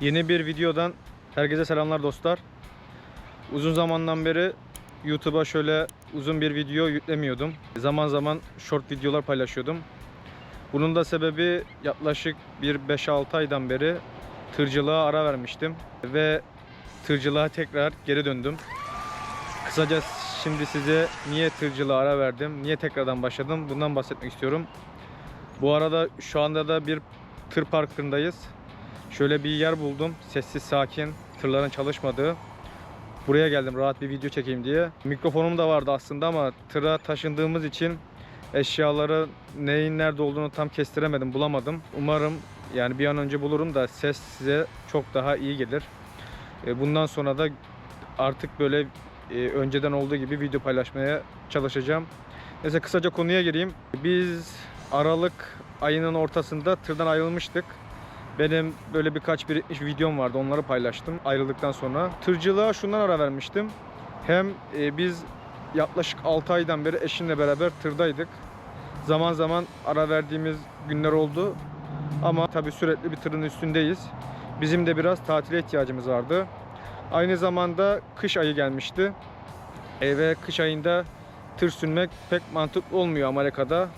Yeni bir videodan herkese selamlar dostlar. Uzun zamandan beri YouTube'a şöyle uzun bir video yüklemiyordum. Zaman zaman short videolar paylaşıyordum. Bunun da sebebi yaklaşık bir 5-6 aydan beri tırcılığa ara vermiştim ve tırcılığa tekrar geri döndüm. Kısaca şimdi size niye tırcılığa ara verdim, niye tekrardan başladım bundan bahsetmek istiyorum. Bu arada şu anda da bir tır parkındayız. Şöyle bir yer buldum. Sessiz, sakin, tırların çalışmadığı. Buraya geldim rahat bir video çekeyim diye. Mikrofonum da vardı aslında ama tıra taşındığımız için eşyaları neyin nerede olduğunu tam kestiremedim, bulamadım. Umarım yani bir an önce bulurum da ses size çok daha iyi gelir. E, Bundan sonra da artık böyle e, önceden olduğu gibi video paylaşmaya çalışacağım. Neyse kısaca konuya gireyim. Biz Aralık ayının ortasında tırdan ayrılmıştık. Benim böyle birkaç birikmiş videom vardı. Onları paylaştım ayrıldıktan sonra. Tırcılığa şundan ara vermiştim. Hem e, biz yaklaşık 6 aydan beri eşimle beraber tırdaydık. Zaman zaman ara verdiğimiz günler oldu. Ama tabii sürekli bir tırın üstündeyiz. Bizim de biraz tatile ihtiyacımız vardı. Aynı zamanda kış ayı gelmişti. E, ve kış ayında tır sürmek pek mantıklı olmuyor Amerika'da.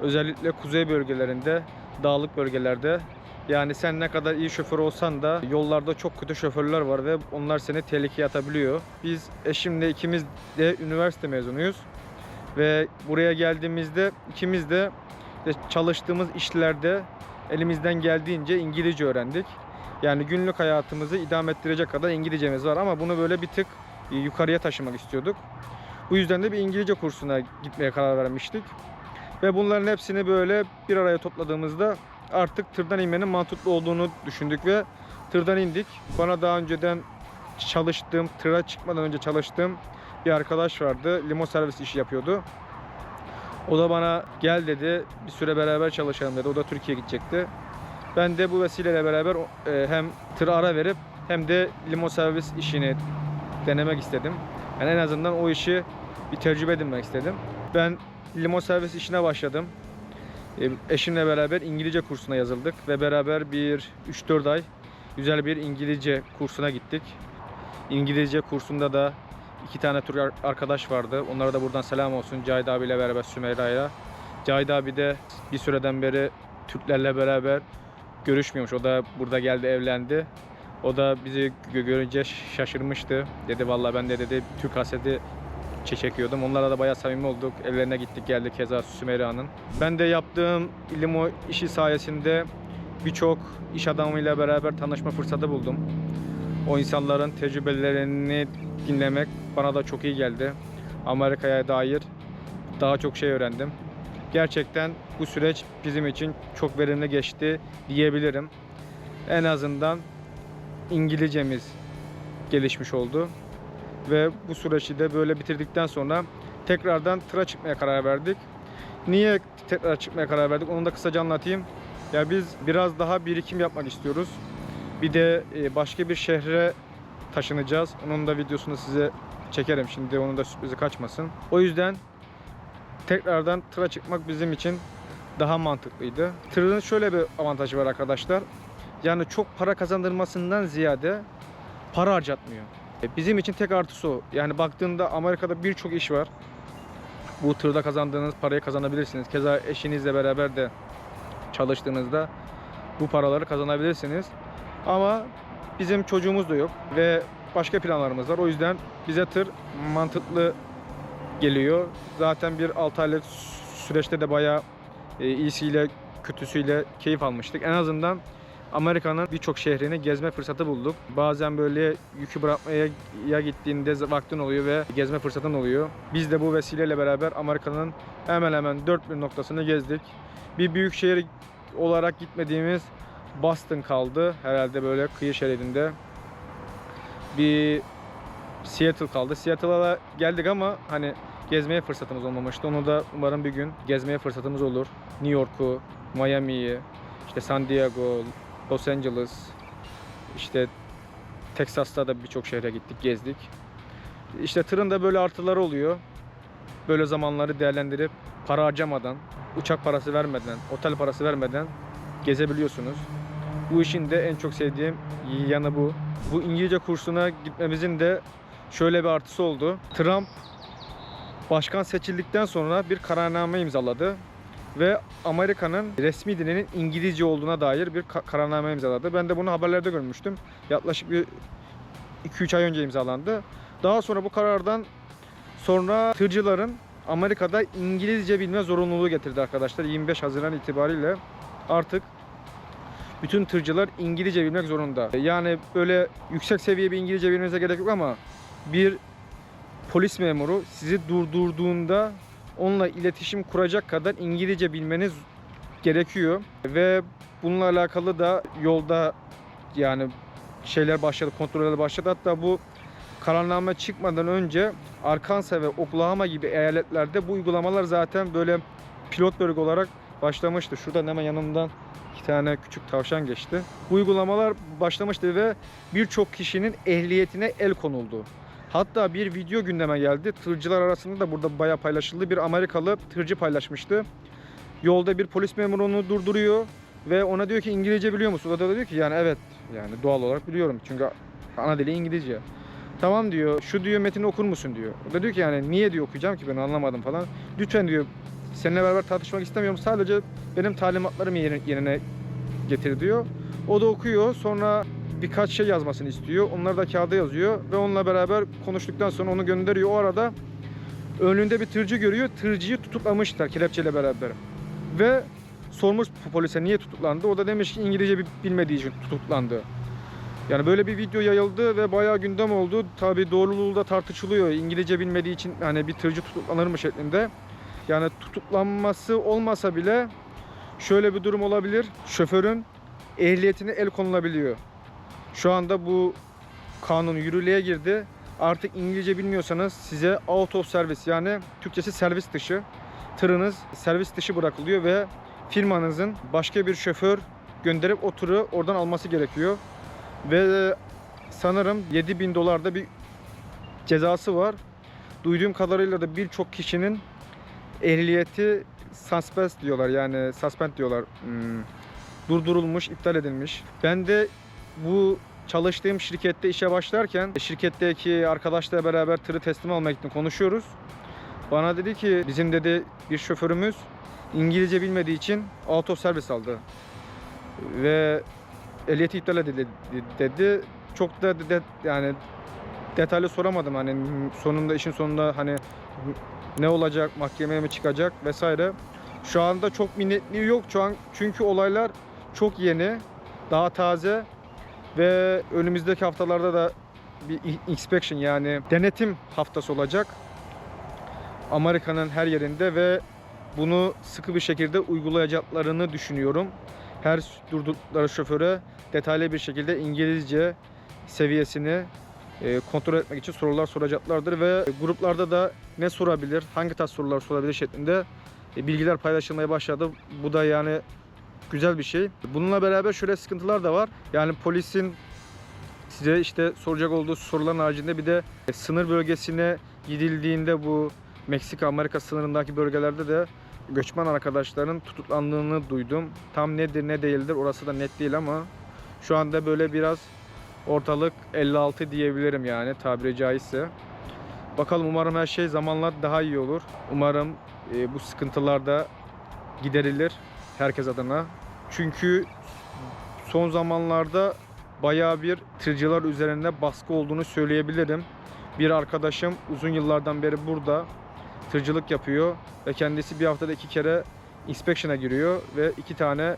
Özellikle kuzey bölgelerinde, dağlık bölgelerde. Yani sen ne kadar iyi şoför olsan da yollarda çok kötü şoförler var ve onlar seni tehlikeye atabiliyor. Biz eşimle ikimiz de üniversite mezunuyuz. Ve buraya geldiğimizde ikimiz de çalıştığımız işlerde elimizden geldiğince İngilizce öğrendik. Yani günlük hayatımızı idame ettirecek kadar İngilizcemiz var ama bunu böyle bir tık e, yukarıya taşımak istiyorduk. Bu yüzden de bir İngilizce kursuna gitmeye karar vermiştik. Ve bunların hepsini böyle bir araya topladığımızda artık tırdan inmenin mantıklı olduğunu düşündük ve tırdan indik. Bana daha önceden çalıştığım, tıra çıkmadan önce çalıştığım bir arkadaş vardı. Limo servis işi yapıyordu. O da bana gel dedi, bir süre beraber çalışalım dedi. O da Türkiye'ye gidecekti. Ben de bu vesileyle beraber e, hem tır ara verip hem de limo servis işini denemek istedim. Yani en azından o işi bir tecrübe edinmek istedim. Ben limo servis işine başladım. E, Eşimle beraber İngilizce kursuna yazıldık ve beraber bir 3-4 ay güzel bir İngilizce kursuna gittik. İngilizce kursunda da iki tane Türk ar- arkadaş vardı. Onlara da buradan selam olsun. Cahit abiyle beraber Sümeyra'yla. Cahit abi de bir süreden beri Türklerle beraber görüşmüyormuş. O da burada geldi evlendi. O da bizi gö- görünce şaşırmıştı. Dedi vallahi ben de dedi Türk hasreti çe- çekiyordum. Onlara da bayağı samimi olduk. Evlerine gittik geldik keza Sümeyra'nın. Ben de yaptığım limo işi sayesinde birçok iş adamıyla beraber tanışma fırsatı buldum. O insanların tecrübelerini dinlemek bana da çok iyi geldi. Amerika'ya dair daha çok şey öğrendim. Gerçekten bu süreç bizim için çok verimli geçti diyebilirim. En azından İngilizcemiz gelişmiş oldu. Ve bu süreci de böyle bitirdikten sonra tekrardan tıra çıkmaya karar verdik. Niye tekrar çıkmaya karar verdik onu da kısaca anlatayım. Ya biz biraz daha birikim yapmak istiyoruz. Bir de e, başka bir şehre taşınacağız. Onun da videosunu size çekerim şimdi. Onun da sürprizi kaçmasın. O yüzden tekrardan tıra çıkmak bizim için daha mantıklıydı. Tırın şöyle bir avantajı var arkadaşlar. Yani çok para kazandırmasından ziyade para harcatmıyor. E, Bizim için tek artısı o. Yani baktığında Amerika'da birçok iş var. Bu tırda kazandığınız parayı kazanabilirsiniz. Keza eşinizle beraber de çalıştığınızda bu paraları kazanabilirsiniz. Ama bizim çocuğumuz da yok ve başka planlarımız var. O yüzden bize tır mantıklı geliyor. Zaten bir 6 aylık süreçte de bayağı e, iyisiyle kötüsüyle keyif almıştık. En azından Amerika'nın birçok şehrini gezme fırsatı bulduk. Bazen böyle yükü bırakmaya ya gittiğinde vaktin oluyor ve gezme fırsatın oluyor. Biz de bu vesileyle beraber Amerika'nın hemen hemen 4000 noktasını gezdik. Bir büyük şehir olarak gitmediğimiz Boston kaldı. Herhalde böyle kıyı şeridinde. Bir Seattle kaldı. Seattle'a geldik ama hani gezmeye fırsatımız olmamıştı. Onu da umarım bir gün gezmeye fırsatımız olur. New York'u, Miami'yi, işte San Diego, Los Angeles, işte Texas'ta da birçok şehre gittik, gezdik. İşte tırın da böyle artıları oluyor. Böyle zamanları değerlendirip para harcamadan, uçak parası vermeden, otel parası vermeden gezebiliyorsunuz. Bu işin de en çok sevdiğim yanı bu. Bu İngilizce kursuna gitmemizin de şöyle bir artısı oldu. Trump başkan seçildikten sonra bir kararname imzaladı ve Amerika'nın resmi dilinin İngilizce olduğuna dair bir ka- kararname imzaladı. Ben de bunu haberlerde görmüştüm. Yaklaşık bir 2-3 ay önce imzalandı. Daha sonra bu karardan sonra tırcıların Amerika'da İngilizce bilme zorunluluğu getirdi arkadaşlar. 25 Haziran itibariyle artık bütün tırcılar İngilizce bilmek zorunda. Yani böyle yüksek seviye bir İngilizce bilmenize gerek yok ama bir polis memuru sizi durdurduğunda onunla iletişim kuracak kadar İngilizce bilmeniz gerekiyor ve bununla alakalı da yolda yani şeyler başladı, kontroller başladı. Hatta bu kararname çıkmadan önce Arkansas ve Oklahoma gibi eyaletlerde bu uygulamalar zaten böyle pilot bölge olarak başlamıştı. Şurada hemen yanımdan iki tane küçük tavşan geçti. Bu uygulamalar başlamıştı ve birçok kişinin ehliyetine el konuldu. Hatta bir video gündeme geldi. Tırcılar arasında da burada bayağı paylaşıldı. Bir Amerikalı tırcı paylaşmıştı. Yolda bir polis memurunu durduruyor ve ona diyor ki İngilizce biliyor musun? O da diyor ki yani evet yani doğal olarak biliyorum. Çünkü ana dili İngilizce. Tamam diyor. Şu diyor metini okur musun diyor. O da diyor ki yani niye diyor okuyacağım ki ben anlamadım falan. Lütfen diyor seninle beraber tartışmak istemiyorum. Sadece benim talimatlarımı yerine getir diyor. O da okuyor. Sonra birkaç şey yazmasını istiyor. Onlar da kağıda yazıyor ve onunla beraber konuştuktan sonra onu gönderiyor. O arada önünde bir tırcı görüyor. Tırcıyı tutuklamışlar kelepçeyle beraber. Ve sormuş polise niye tutuklandı. O da demiş ki İngilizce bi- bilmediği için tutuklandı. Yani böyle bir video yayıldı ve bayağı gündem oldu. Tabi doğruluğu da tartışılıyor. İngilizce bilmediği için hani bir tırcı tutuklanır mı şeklinde. Yani tutuklanması olmasa bile şöyle bir durum olabilir. Şoförün ehliyetine el konulabiliyor. Şu anda bu kanun yürürlüğe girdi. Artık İngilizce bilmiyorsanız size out of service yani Türkçesi servis dışı tırınız servis dışı bırakılıyor ve firmanızın başka bir şoför gönderip o tırı oradan alması gerekiyor. Ve sanırım 7000 dolarda bir cezası var. Duyduğum kadarıyla da birçok kişinin ehliyeti suspend diyorlar yani suspend diyorlar. Hmm, durdurulmuş, iptal edilmiş. Ben de bu çalıştığım şirkette işe başlarken şirketteki arkadaşla beraber tırı teslim almaya gittim konuşuyoruz. Bana dedi ki bizim dedi bir şoförümüz İngilizce bilmediği için auto servis aldı. Ve ehliyeti iptal edildi dedi. Çok da de, yani detaylı soramadım hani sonunda işin sonunda hani ne olacak mahkemeye mi çıkacak vesaire. Şu anda çok bir netliği yok şu an çünkü olaylar çok yeni, daha taze ve önümüzdeki haftalarda da bir inspection yani denetim haftası olacak. Amerika'nın her yerinde ve bunu sıkı bir şekilde uygulayacaklarını düşünüyorum. Her durdukları şoföre detaylı bir şekilde İngilizce seviyesini e, kontrol etmek için sorular soracaklardır ve gruplarda da ne sorabilir, hangi tarz sorular sorabilir şeklinde e, bilgiler paylaşılmaya başladı. Bu da yani güzel bir şey. Bununla beraber şöyle sıkıntılar da var. Yani polisin size işte soracak olduğu soruların haricinde bir de e, sınır bölgesine gidildiğinde bu Meksika Amerika sınırındaki bölgelerde de göçmen arkadaşların tutuklandığını duydum. Tam nedir ne değildir orası da net değil ama şu anda böyle biraz ortalık 56 diyebilirim yani tabiri caizse. Bakalım umarım her şey zamanla daha iyi olur. Umarım e, bu sıkıntılar da giderilir herkes adına. Çünkü son zamanlarda bayağı bir tırcılar üzerinde baskı olduğunu söyleyebilirim. Bir arkadaşım uzun yıllardan beri burada tırcılık yapıyor ve kendisi bir haftada iki kere inspection'a giriyor ve iki tane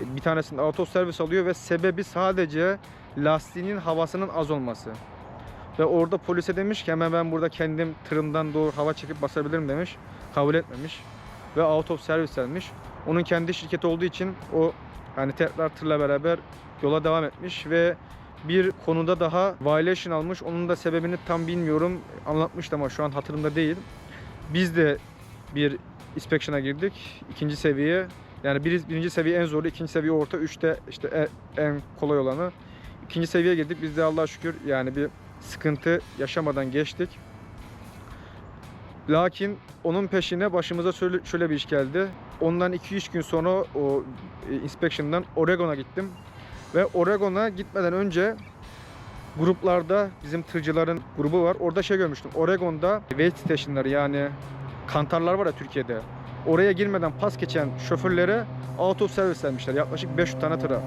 bir tanesinde auto servis alıyor ve sebebi sadece lastiğinin havasının az olması. Ve orada polise demiş ki hemen ben burada kendim tırımdan doğru hava çekip basabilirim demiş. Kabul etmemiş. Ve out of service vermiş. Onun kendi şirketi olduğu için o hani tekrar tırla beraber yola devam etmiş ve bir konuda daha violation almış. Onun da sebebini tam bilmiyorum. Anlatmıştı ama şu an hatırımda değil. Biz de bir inspection'a girdik. ikinci seviye. Yani bir, birinci seviye en zoru, ikinci seviye orta, üçte işte en, en kolay olanı. İkinci seviyeye girdik. Biz de Allah'a şükür yani bir sıkıntı yaşamadan geçtik. Lakin onun peşine başımıza şöyle bir iş geldi. Ondan 2-3 gün sonra o e, inspection'dan Oregon'a gittim. Ve Oregon'a gitmeden önce gruplarda bizim tırcıların grubu var. Orada şey görmüştüm. Oregon'da wait station'ları yani kantarlar var ya Türkiye'de. Oraya girmeden pas geçen şoförlere auto servis vermişler. Yaklaşık 500 tane tıra.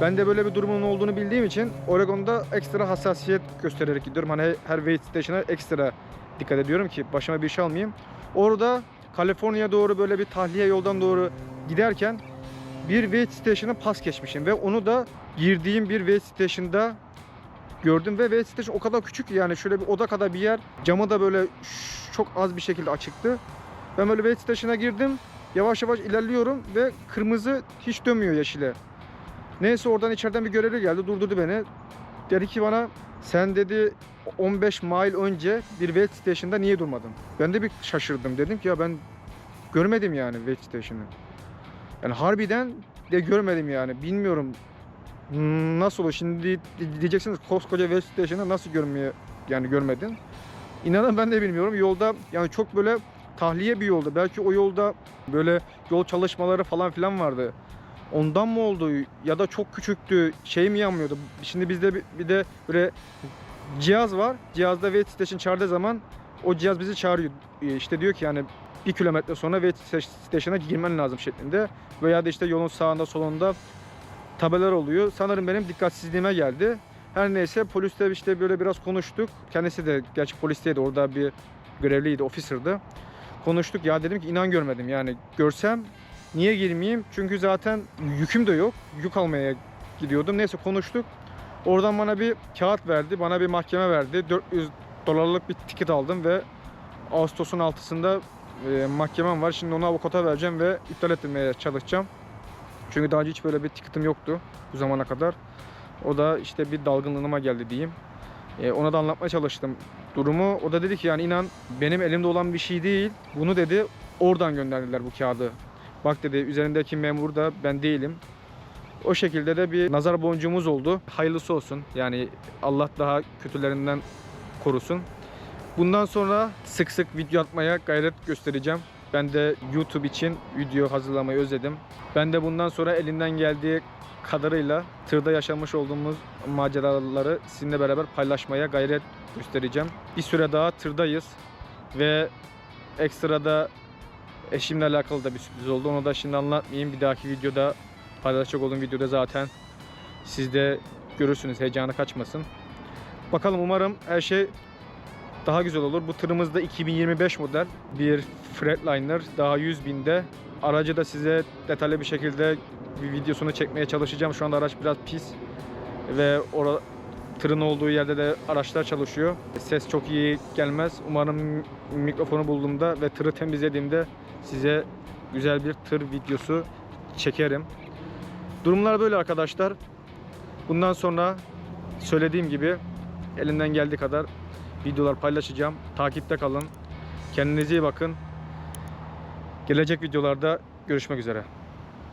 Ben de böyle bir durumun olduğunu bildiğim için Oregon'da ekstra hassasiyet göstererek gidiyorum. Hani her wait station'a ekstra dikkat ediyorum ki başıma bir şey almayayım. Orada Kaliforniya doğru böyle bir tahliye yoldan doğru giderken bir wait station'a pas geçmişim ve onu da girdiğim bir wait station'da gördüm ve wait station o kadar küçük yani şöyle bir oda kadar bir yer. Camı da böyle çok az bir şekilde açıktı. Ben böyle wait station'a girdim. Yavaş yavaş ilerliyorum ve kırmızı hiç dönmüyor yeşile. Neyse oradan içeriden bir görevli geldi durdurdu beni. Dedi ki bana sen dedi 15 mile önce bir wait station'da niye durmadın? Ben de bir şaşırdım. Dedim ki ya ben görmedim yani wait station'ı. Yani harbiden de görmedim yani. Bilmiyorum nasıl olur şimdi diyeceksiniz koskoca web station'ı nasıl görmeye yani görmedin. İnanın ben de bilmiyorum. Yolda yani çok böyle tahliye bir yolda. Belki o yolda böyle yol çalışmaları falan filan vardı. Ondan mı oldu ya da çok küçüktü şey mi yanmıyordu? Şimdi bizde bir, bir de böyle cihaz var. Cihazda wait station çağırdığı zaman o cihaz bizi çağırıyor. Ee, İşte diyor ki yani bir kilometre sonra wait station'a girmen lazım şeklinde. Veya da işte yolun sağında solunda tabelalar oluyor. Sanırım benim dikkatsizliğime geldi. Her neyse polisle işte böyle biraz konuştuk. Kendisi de gerçi polisteydi orada bir görevliydi, officer'dı. Konuştuk ya dedim ki inan görmedim yani görsem niye girmeyeyim? Çünkü zaten yüküm de yok. Yük almaya gidiyordum. Neyse konuştuk. Oradan bana bir kağıt verdi. Bana bir mahkeme verdi. 400 dolarlık bir ticket aldım ve Ağustos'un 6'sında e, mahkemem var. Şimdi onu avukata vereceğim ve iptal ettirmeye çalışacağım. Çünkü daha önce hiç böyle bir ticketim yoktu bu zamana kadar. O da işte bir dalgınlığıma geldi diyeyim. E, ona da anlatmaya çalıştım durumu. O da dedi ki yani inan benim elimde olan bir şey değil. Bunu dedi oradan gönderdiler bu kağıdı. Bak dedi üzerindeki memur da ben değilim. O şekilde de bir nazar boncuğumuz oldu. Hayırlısı olsun. Yani Allah daha kötülerinden korusun. Bundan sonra sık sık video atmaya gayret göstereceğim. Ben de YouTube için video hazırlamayı özledim. Ben de bundan sonra elinden geldiği kadarıyla tırda yaşamış olduğumuz maceraları sizinle beraber paylaşmaya gayret göstereceğim. Bir süre daha tırdayız ve ekstrada eşimle alakalı da bir sürpriz oldu. Onu da şimdi anlatmayayım. Bir dahaki videoda paylaşacak olduğum videoda zaten siz de görürsünüz. Heyecanı kaçmasın. Bakalım umarım her şey daha güzel olur. Bu tırımız da 2025 model bir Freightliner daha 100 binde. Aracı da size detaylı bir şekilde bir videosunu çekmeye çalışacağım. Şu anda araç biraz pis ve ora, tırın olduğu yerde de araçlar çalışıyor. Ses çok iyi gelmez. Umarım mikrofonu bulduğumda ve tırı temizlediğimde size güzel bir tır videosu çekerim. Durumlar böyle arkadaşlar. Bundan sonra söylediğim gibi elinden geldiği kadar videolar paylaşacağım. Takipte kalın. Kendinize iyi bakın. Gelecek videolarda görüşmek üzere.